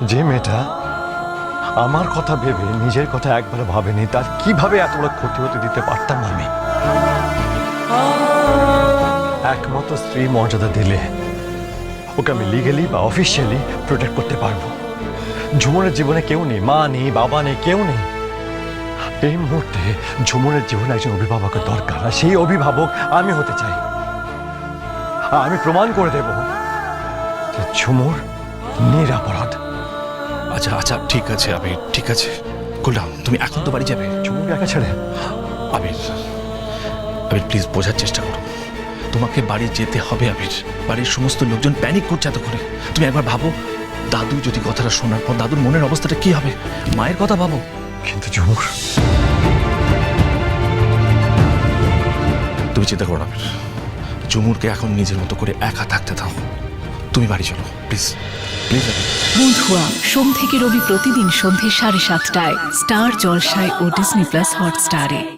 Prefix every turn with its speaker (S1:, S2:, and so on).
S1: যে মেয়েটা আমার কথা ভেবে, নিজের কথা একবার ভাবেনি, তার কীভাবে এত বড় ক্ষতি হতে দিতে পারতাম আমি? একমাত্র স্ত্রী মর্যাদা দিলে ওকে আমি লিগেলি বা অফিসিয়ালি প্রোটেক্ট করতে পারব। ঝুমুরের জীবনে কেউ নেই, মা নেই, বাবা নেই, কেউ নেই। এই মুহূর্তে ঝুমুরের জীবনে একজন অভিভাবকের দরকার, আর সেই অভিভাবক আমি হতে চাই। আমি প্রমাণ করে দেব যে ঝুমুর নিরাপরাধ।
S2: আচ্ছা আচ্ছা ঠিক আছে আবির ঠিক আছে। কুলডাউন তুমি এখন তো বাড়ি যাবে।
S1: ঝুমুরকে একা ছেড়ে?
S2: আবির আবির প্লিজ বোঝার চেষ্টা করো। তোমাকে বাড়ি যেতে হবে আবির। বাড়ির সমস্ত লোকজন প্যানিক করছে এত করে তুমি একবার ভাবো দাদু যদি কথাটা শোনার পর দাদুর মনের অবস্থাটা কি হবে? মায়ের কথা ভাবো।
S1: কিন্তু ঝুমুর
S2: তুমি চিন্তা করো না আবির। জুমুরকে এখন নিজের মতো করে একা থাকতে দাও। তুমি বাড়ি চলো প্লিজ প্লিজ
S3: বন্ধুয়া সোম থেকে রবি প্রতিদিন সন্ধে সাড়ে সাতটায় স্টার জলসায় ও ডিসনি প্লাস হটস্টারে।